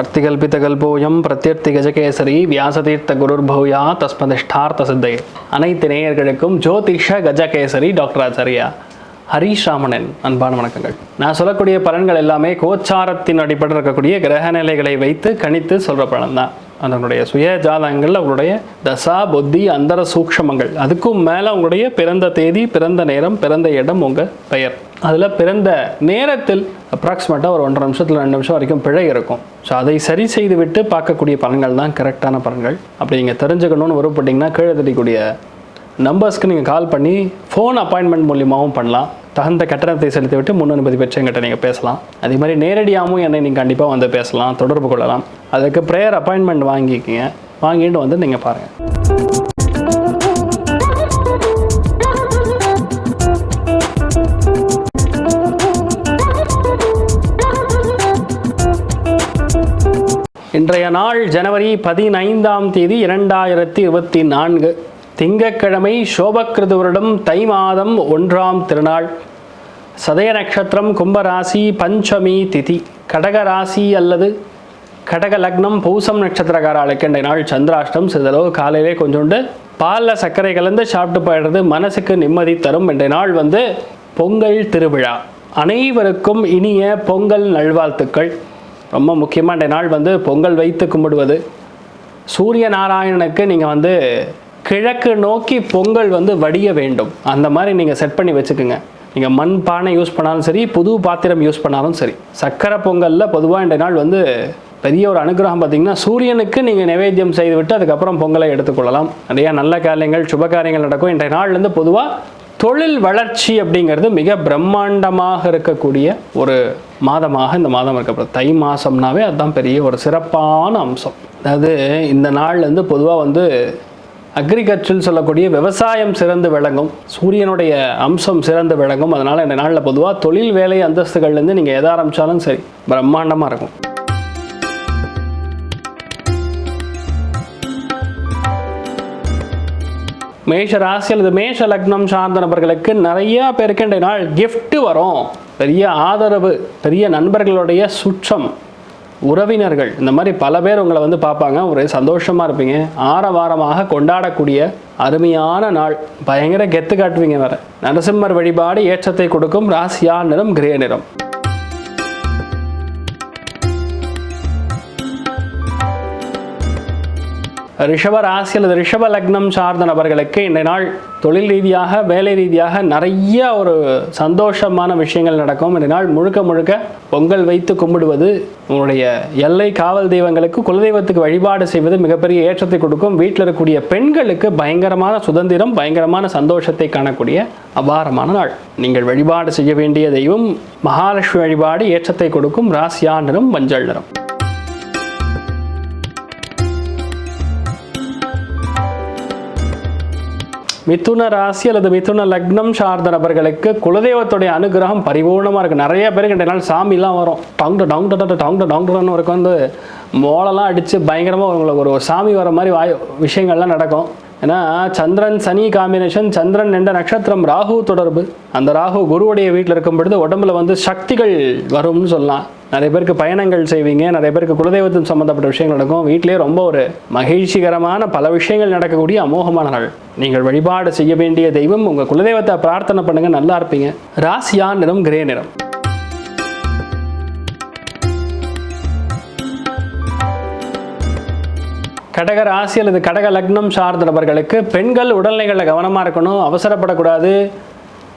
அர்த்திகல்பிதகல்போயம் பிரத்யர்த்தி கஜகேசரி வியாசதீர்த்த குருர்பௌயா தஸ்மதிஷ்டார்த்த சித்தையே அனைத்து நேயர்களுக்கும் ஜோதிஷ கஜகேசரி டாக்டர் ஆச்சாரியா ஹரீஷ் ராமணன் அன்பான வணக்கங்கள். நான் சொல்லக்கூடிய பலன்கள் எல்லாமே கோச்சாரத்தின் அடிப்படையில் இருக்கக்கூடிய கிரக நிலைகளை வைத்து கணித்து சொல்கிற பலன் தான் அதனுடைய சுய ஜாதகங்கள் அவங்களுடைய தசா புத்தி அந்தர சூக்ஷமங்கள். அதுக்கும் மேலே அவங்களுடைய பிறந்த தேதி பிறந்த நேரம் பிறந்த இடம் உங்கள் பெயர். அதில் பிறந்த நேரத்தில் அப்ராக்சிமேட்டாக ஒரு ஒன்றரை நிமிஷத்தில் ரெண்டு நிமிஷம் வரைக்கும் பிழை இருக்கும். ஸோ அதை சரி செய்து விட்டு பார்க்கக்கூடிய பலன்கள் தான் கரெக்டான பலன்கள். அப்படி நீங்கள் தெரிஞ்சுக்கணும்னு விருப்பப்பட்டிங்கன்னா கீழே தெரியக்கூடிய நம்பர்ஸ்க்கு நீங்கள் கால் பண்ணி ஃபோன் அப்பாயின்மெண்ட் மூலியமாகவும் பண்ணலாம். தகுந்த கட்டணத்தை செலுத்திவிட்டு முன் அனுமதி பெற்று எங்கிட்ட நீங்கள் பேசலாம். அதே மாதிரி நேரடியாகவும் என்னை நீங்கள் கண்டிப்பாக வந்து பேசலாம் தொடர்பு கொள்ளலாம். அதுக்கு ப்ரேயர் அப்பாயின்மெண்ட் வாங்கிக்கிங்க. வாங்கிட்டு வந்து நீங்கள் பாருங்கள் இன்றைய நாள் ஜனவரி பதினைந்தாம் தேதி இரண்டாயிரத்தி இருபத்தி நான்கு. திங்கட்கிழமை சோபக்கிருது வருடம் தை மாதம் ஒன்றாம் திருநாள். சதய நட்சத்திரம் கும்பராசி பஞ்சமி திதி. கடக ராசி அல்லது கடக லக்னம் பூசம் நட்சத்திரக்காரர்களுக்கு இன்றைய நாள் சந்திராஷ்டம். சிறிதளவு காலையிலே கொஞ்சோண்டு பாலில் சர்க்கரை கலந்து சாப்பிட்டு போயிடுறது மனசுக்கு நிம்மதி தரும். இன்றைய நாள் வந்து பொங்கல் திருவிழா. அனைவருக்கும் இனிய பொங்கல் நல்வாழ்த்துக்கள். ரொம்ப முக்கியமாக இன்றைய நாள் வந்து பொங்கல் வைத்து கும்பிடுவது. சூரிய நாராயணனுக்கு நீங்கள் வந்து கிழக்கு நோக்கி பொங்கல் வந்து வடிய வேண்டும். அந்த மாதிரி நீங்கள் செட் பண்ணி வச்சுக்கோங்க. நீங்கள் மண் பானை யூஸ் பண்ணாலும் சரி புது பாத்திரம் யூஸ் பண்ணாலும் சரி. சக்கரை பொங்கலில் பொதுவாக இந்த நாள் வந்து பெரிய ஒரு அனுகிரகம் பார்த்தீங்கன்னா சூரியனுக்கு நீங்கள் நைவேத்தியம் செய்துவிட்டு அதுக்கப்புறம் பொங்கலை எடுத்துக்கொள்ளலாம். நிறையா நல்ல காரியங்கள் சுப காரியங்கள் நடக்கும். இன்றைய நாள்லேருந்து பொதுவாக தொழில் வளர்ச்சி அப்படிங்கிறது மிக பிரம்மாண்டமாக இருக்கக்கூடிய ஒரு மாதமாக இந்த மாதம் இருக்கப்படுது. தை மாதம்னாவே அதுதான் பெரிய ஒரு சிறப்பான அம்சம். அதாவது இந்த நாள்லேருந்து பொதுவாக வந்து அக்ரிகல்ச்சர்னு சொல்லக்கூடிய விவசாயம் சிறந்து விளங்கும் சூரியனுடைய அம்சம் சிறந்து விளங்கும். அதனால் இந்த நாளில் பொதுவாக தொழில் வேலை அந்தஸ்துகள்லேருந்து நீங்கள் எதை ஆரம்பித்தாலும் சரி பிரம்மாண்டமாக இருக்கும். மேஷ ராசியில் இது மேஷ லக்னம் சார்ந்த நபர்களுக்கு நிறையா பேருக்கு நாள் கிஃப்ட்டு வரும். பெரிய ஆதரவு பெரிய நண்பர்களுடைய சுற்றம். உறவினர்கள் இந்த மாதிரி பல பேர் உங்களை வந்து பார்ப்பாங்க. ஒரே சந்தோஷமாக இருப்பீங்க. ஆரவாரமாக கொண்டாடக்கூடிய அருமையான நாள். பயங்கர கெத்து காட்டுவீங்க வேற. நரசிம்மர் வழிபாடு ஏற்றத்தை கொடுக்கும். ராசியா நிறம் கிரே நிறம். ரிஷப ராசி அல்லது ரிஷப லக்னம் சார்ந்த நபர்களுக்கு இன்றைய நாள் தொழில் ரீதியாக வேலை ரீதியாக நிறைய ஒரு சந்தோஷமான விஷயங்கள் நடக்கும். இன்றைய நாள் முழுக்க முழுக்க பொங்கல் வைத்து கும்பிடுவது உங்களுடைய எல்லை காவல் தெய்வங்களுக்கு குலதெய்வத்துக்கு வழிபாடு செய்வது மிகப்பெரிய ஏற்றத்தை கொடுக்கும். வீட்டில் இருக்கக்கூடிய பெண்களுக்கு பயங்கரமான சுதந்திரம் பயங்கரமான சந்தோஷத்தை காணக்கூடிய அபாரமான நாள். நீங்கள் வழிபாடு செய்ய வேண்டிய தெய்வம் மகாலட்சுமி வழிபாடு ஏற்றத்தை கொடுக்கும். ராசியா நிறம் மஞ்சள் நிறம். மிதுன ராசி அல்லது மிதுன லக்னம் சார்ந்த நபர்களுக்கு குலதெய்வத்துடைய அனுகிரகம் பரிபூர்ணமாக இருக்குது நிறைய பேருக்கு இன்றைய நாள் சாமிலாம் வரும். டவுங்க டவுங்க டவுங்க டவுங்க டவுங்கன்னு ஒரு வந்து மோளெல்லாம் அடித்து பயங்கரமாக உங்களுக்கு ஒரு சாமி வர மாதிரி வாய் விஷயங்கள்லாம் நடக்கும். ஏன்னா சந்திரன் சனி காம்பினேஷன் சந்திரன் என்ற நட்சத்திரம் ராகு தொடர்பு. அந்த ராகு குருவுடைய வீட்டில் இருக்கும் பொழுது உடம்புல வந்து சக்திகள் வரும்னு சொல்லலாம். நிறைய பேருக்கு பயணங்கள் செய்வீங்க நிறைய பேருக்கு குலதெய்வத்தின் சம்மந்தப்பட்ட விஷயங்கள் நடக்கும். வீட்டிலேயே ரொம்ப ஒரு மகிழ்ச்சிகரமான பல விஷயங்கள் நடக்கக்கூடிய அமோகமான நாள் நீங்கள் வழிபாடு செய்ய வேண்டிய தெய்வம் உங்கள் குலதெய்வத்தை பிரார்த்தனை பண்ணுங்கள் நல்லா இருப்பீங்க. ராசியா நிறம் கிரே நிறம். கடக ராசி அல்லது கடக லக்னம் சார்ந்த நபர்களுக்கு பெண்கள் உடல்நிலைகளில் கவனமாக இருக்கணும் அவசரப்படக்கூடாது.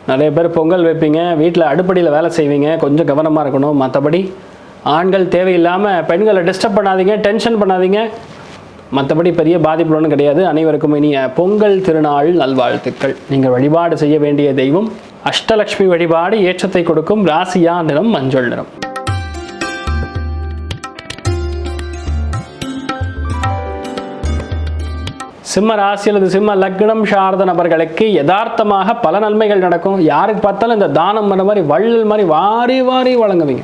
நிறைய பேர் பொங்கல் வைப்பீங்க வீட்டில் அடுப்படியில் வேலை செய்வீங்க கொஞ்சம் கவனமாக இருக்கணும். மற்றபடி ஆண்கள் தேவையில்லாமல் பெண்களை டிஸ்டர்ப் பண்ணாதீங்க டென்ஷன் பண்ணாதீங்க. மற்றபடி பெரிய பாதிப்பு ஒன்றும் கிடையாது. அனைவருக்கும் இனிய பொங்கல் திருநாள் நல்வாழ்த்துக்கள். நீங்கள் வழிபாடு செய்ய வேண்டிய தெய்வம் அஷ்டலக்ஷ்மி வழிபாடு ஏற்றத்தை கொடுக்கும் ராசியா நிறம் மஞ்சள் நிறம். சிம்ம ராசி அல்லது சிம்ம லக்னம் சார்ந்த நபர்களுக்கு யதார்த்தமாக பல நன்மைகள் நடக்கும். யாருக்கு பார்த்தாலும் இந்த தானம் பண்ண மாதிரி வள்ளல் மாதிரி வாரி வாரி வழங்குவீங்க.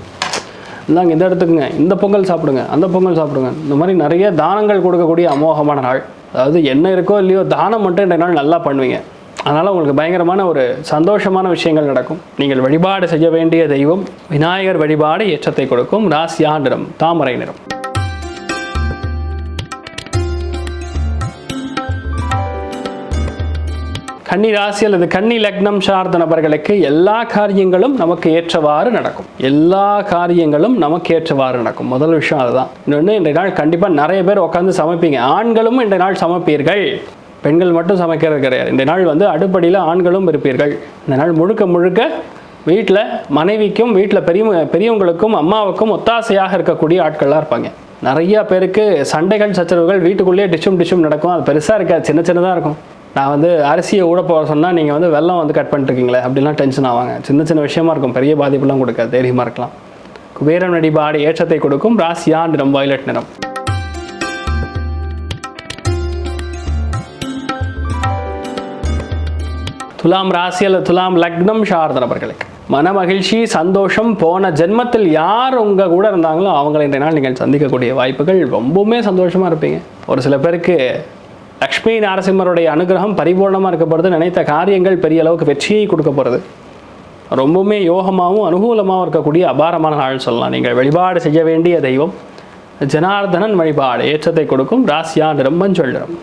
இந்தாங்க இந்த எடுத்துக்கங்க. இந்த பொங்கல் சாப்பிடுங்க அந்த பொங்கல் சாப்பிடுங்க. இந்த மாதிரி நிறைய தானங்கள் கொடுக்கக்கூடிய அமோகமான நாள். அதாவது என்ன இருக்கோ இல்லையோ தானம் மட்டும் ரெண்டு நாள் நல்லா பண்ணுவீங்க. அதனால் உங்களுக்கு பயங்கரமான ஒரு சந்தோஷமான விஷயங்கள் நடக்கும். நீங்கள் வழிபாடு செய்ய வேண்டிய தெய்வம் விநாயகர் வழிபாடு ஏற்றத்தை கொடுக்கும். ராசியா நிறம் தாமரை நிறம். கன்னி ராசி அல்லது கன்னி லக்னம் சார்ந்த நபர்களுக்கு எல்லா காரியங்களும் நமக்கு ஏற்றவாறு நடக்கும். எல்லா காரியங்களும் நமக்கு ஏற்றவாறு நடக்கும். முதல் விஷயம் அதுதான். இன்னொன்று இன்றைய நாள் கண்டிப்பாக நிறைய பேர் உட்காந்து சமைப்பீங்க. ஆண்களும் இன்றைய நாள் சமைப்பீர்கள். பெண்கள் மட்டும் சமைக்கிறது கிடையாது. இந்த நாள் வந்து அடுப்படியில் ஆண்களும் இருப்பீர்கள். இந்த நாள் முழுக்க முழுக்க வீட்டில் மனைவிக்கும் வீட்டில் பெரிய பெரியவங்களுக்கும் அம்மாவுக்கும் ஒத்தாசையாக இருக்கக்கூடிய ஆட்களாக இருப்பாங்க. நிறைய பேருக்கு சண்டைகள் சச்சரவுகள் வீட்டுக்குள்ளேயே டிஷ்ஷும் டிஷ்ஷும் நடக்கும். அது பெருசாக இருக்காது. சின்ன சின்னதாக இருக்கும். நான் வந்து அரிசியை ஊட போக சொன்னால் நீங்கள் வந்து வெள்ளம் வந்து கட் பண்ணிட்டுருக்கீங்களே அப்படிலாம் டென்ஷன் ஆவாங்க. சின்ன சின்ன விஷயமா இருக்கும். பெரிய பாதிப்புலாம் கொடுக்காது. தைரியமாக இருக்கலாம். குபேரம் நடிபாடு ஏற்றத்தை கொடுக்கும். ராசியா நிறம் வயலட் நிறம். துலாம் ராசி அல்லது துலாம் லக்னம் சார்ந்த நபர்களுக்கு மன மகிழ்ச்சி சந்தோஷம் போன ஜென்மத்தில் யார் உங்கள் கூட இருந்தாங்களோ அவங்கள இன்றைய நாள் நீங்கள் சந்திக்கக்கூடிய வாய்ப்புகள் ரொம்பவுமே சந்தோஷமாக இருப்பீங்க. ஒரு சில பேருக்கு லக்ஷ்மி நரசிம்மருடைய அனுகிரகம் பரிபூர்ணமாக இருக்க போகிறது நினைத்த காரியங்கள் பெரிய அளவுக்கு வெற்றியை கொடுக்க போகிறது ரொம்பவுமே யோகமாகவும் அனுகூலமாகவும் இருக்கக்கூடிய அபாரமான நாள் சொல்லலாம். நீங்கள் வழிபாடு செய்ய வேண்டிய தெய்வம். ஜனார்தனன் வழிபாடு ஏற்றத்தை கொடுக்கும் ராசியா நிறம் சொல்லிடும்.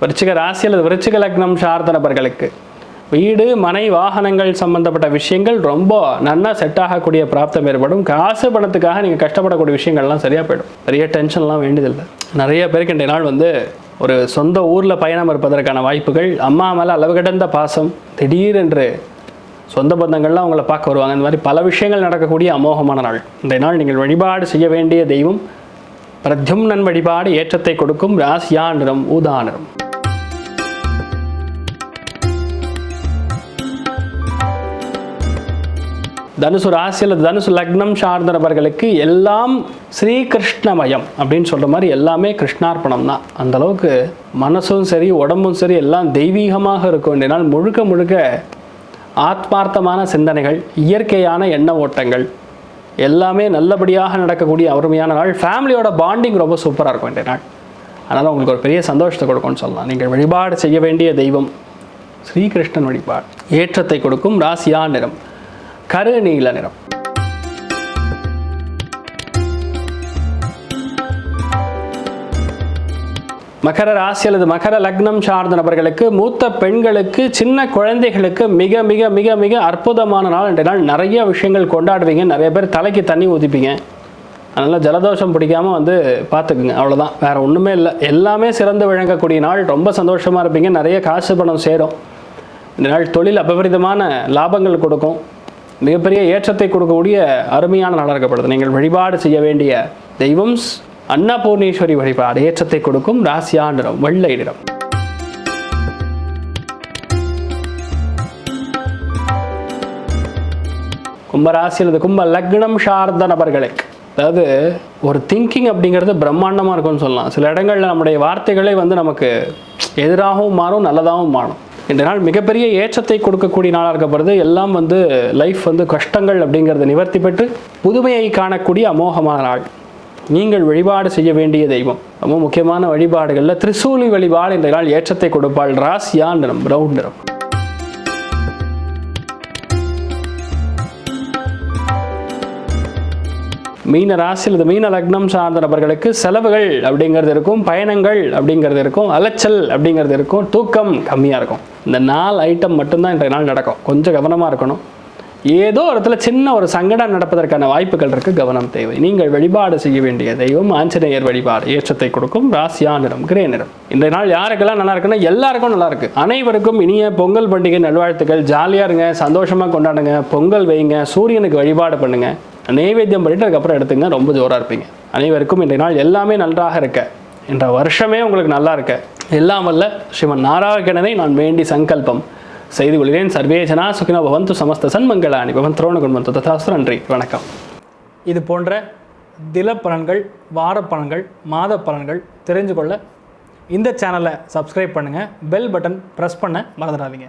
விருச்சிக ராசி அல்லது விருச்சிக லக்னம் சார்ந்த நபர்களுக்கு வீடு மனை வாகனங்கள் சம்பந்தப்பட்ட விஷயங்கள் ரொம்ப நன்னா செட் ஆகக்கூடிய பிராப்தம் ஏற்படும். காசு பணத்துக்காக நீங்கள் கஷ்டப்படக்கூடிய விஷயங்கள்லாம் சரியாக போயிடும். பெரிய டென்ஷன்லாம் வேண்டியதில்லை. நிறைய பேருக்கு இன்றைய நாள் வந்து ஒரு சொந்த ஊரில் பயணம் இருப்பதற்கான வாய்ப்புகள் அம்மா மேலே அளவு கடந்த பாசம் திடீரென்று சொந்த பந்தங்கள்லாம் அவங்கள பார்க்க வருவாங்க. இந்த மாதிரி பல விஷயங்கள் நடக்கக்கூடிய அமோகமான நாள். இந்த நாள் நீங்கள் வழிபாடு செய்ய வேண்டிய தெய்வம் பிரத்யும்னன் வழிபாடு ஏற்றத்தை கொடுக்கும். ராசியா நிறம் ஊதா நிறம். தனுசு ராசியில் தனுசு லக்னம் சார்ந்த நபர்களுக்கு எல்லாம் ஸ்ரீகிருஷ்ணமயம் அப்படின்னு சொல்கிற மாதிரி எல்லாமே கிருஷ்ணார்ப்பணம் தான். அந்தளவுக்கு மனசும் சரி உடம்பும் சரி எல்லாம் தெய்வீகமாக இருக்க வேண்டிய நாள் முழுக்க முழுக்க ஆத்மார்த்தமான சிந்தனைகள் இயற்கையான எண்ண ஓட்டங்கள் எல்லாமே நல்லபடியாக நடக்கக்கூடிய அருமையான நாள். ஃபேமிலியோட பாண்டிங் ரொம்ப சூப்பராக இருக்கும் இன்றைய நாள் அதனால் உங்களுக்கு ஒரு பெரிய சந்தோஷத்தை கொடுக்கும்னு சொல்லலாம். நீங்கள் வழிபாடு செய்ய வேண்டிய தெய்வம் ஸ்ரீகிருஷ்ணன் வழிபாடு. ஏற்றத்தை கொடுக்கும் ராசியா நிறம். கருநீல நிறம். மகர ராசி அல்லது மகர லக்னம் சார்ந்த நபர்களுக்கு மூத்த பெண்களுக்கு சின்ன குழந்தைகளுக்கு மிக மிக மிக மிக அற்புதமான நாள். இன்றைய நாள் நிறைய விஷயங்கள் கொண்டாடுவீங்க. நிறைய பேர் தலைக்கு தண்ணி ஊற்றிப்பீங்க அதனால் ஜலதோஷம் பிடிக்காமல் வந்து பார்த்துக்குங்க. அவ்வளோதான் வேறு ஒன்றுமே இல்லை. எல்லாமே சிறந்து விளங்கக்கூடிய நாள். ரொம்ப சந்தோஷமாக இருப்பீங்க. நிறைய காசு பணம் சேரும். இந்த நாள் தொழில் அபரிதமான லாபங்கள் கொடுக்கும். மிகப்பெரிய ஏற்றத்தை கொடுக்கக்கூடிய அருமையான நாளாக இருக்கப்படுது நீங்கள் வழிபாடு செய்ய வேண்டிய தெய்வம் ஸ்- அன்னபூர்ணேஸ்வரி வழிபாடு. ஏற்றத்தை கொடுக்கும் ராசியா நிறம் வெள்ளை நிறம். கும்பராசி அல்லது கும்ப லக்னம் சார்ந்த நபர்களுக்கு அதாவது ஒரு திங்கிங் அப்படிங்கிறது பிரம்மாண்டமாக இருக்கும்னு சொல்லலாம். சில இடங்களில் நம்முடைய வார்த்தைகளே வந்து நமக்கு எதிராகவும் மாறும் நல்லதாகவும் மாறும். இந்த நாள் மிகப்பெரிய ஏற்றத்தை கொடுக்கக்கூடிய நாளாக இருக்கப்படுது. எல்லாம் வந்து லைஃப் வந்து கஷ்டங்கள் அப்படிங்கிறத நிவர்த்தி பெற்று புதுமையை காணக்கூடிய அமோகமான நாள். நீங்கள் வழிபாடு செய்ய வேண்டிய தெய்வம். ரொம்ப முக்கியமான வழிபாடுகளில் திரிசூலி வழிபாடு இந்த நாள் ஏற்றத்தை கொடுப்பாள். ராசியா நிறம் ரவுண்ட் நிறம். மீன ராசி அல்லது மீன லக்னம் சார்ந்த நபர்களுக்கு செலவுகள் அப்படிங்கிறது இருக்கும் பயணங்கள் அப்படிங்கிறது இருக்கும் அலைச்சல் அப்படிங்கிறது இருக்கும் தூக்கம் கம்மியாக இருக்கும். இந்த நாலு ஐட்டம் மட்டும்தான் இன்றைய நாள் நடக்கும். கொஞ்சம் கவனமாக இருக்கணும். ஏதோ ஒரு இடத்துல சின்ன ஒரு சங்கடம் நடப்பதற்கான வாய்ப்புகள் இருக்கு. கவனம் தேவை. நீங்கள் வழிபாடு செய்ய வேண்டிய தெய்வம் ஆஞ்சநேயர் வழிபாடு. ஏற்றத்தை கொடுக்கும் ராசியா நிறம் கிரே நிறம். இந்த நாள் யாருக்கெல்லாம் நல்லா இருக்குன்னா எல்லாருக்கும் நல்லா இருக்கு. அனைவருக்கும் இனிய பொங்கல் பண்டிகை நல்வாழ்த்துக்கள். ஜாலியாக இருங்க சந்தோஷமாக கொண்டாடுங்க பொங்கல் வைங்க சூரியனுக்கு வழிபாடு பண்ணுங்க. நைவேத்தியம் பண்ணிட்டு அதுக்கப்புறம் எடுத்துங்க. ரொம்ப ஜோராக இருப்பீங்க. அனைவருக்கும் இன்றைய நாள் எல்லாமே நன்றாக இருக்க. என்ற வருஷமே உங்களுக்கு நல்லா இருக்க. எல்லாம் வல்ல ஸ்ரீமன் நாராயணனை நான் வேண்டி சங்கல்பம் செய்து கொள்கிறேன். சர்வேஜனா சுகினோ பவந்து சமஸ்த சன்மங்களானி பவன் திரோண குண்மந்து ததாஸ்து நன்றி. வணக்கம். இது போன்ற தில பலன்கள் வார பலன்கள் மாத பலன்கள் தெரிஞ்சு கொள்ள இந்த சேனலை சப்ஸ்கிரைப் பண்ணுங்கள் பெல் பட்டன் ப்ரெஸ் பண்ண மறந்துடாதீங்க.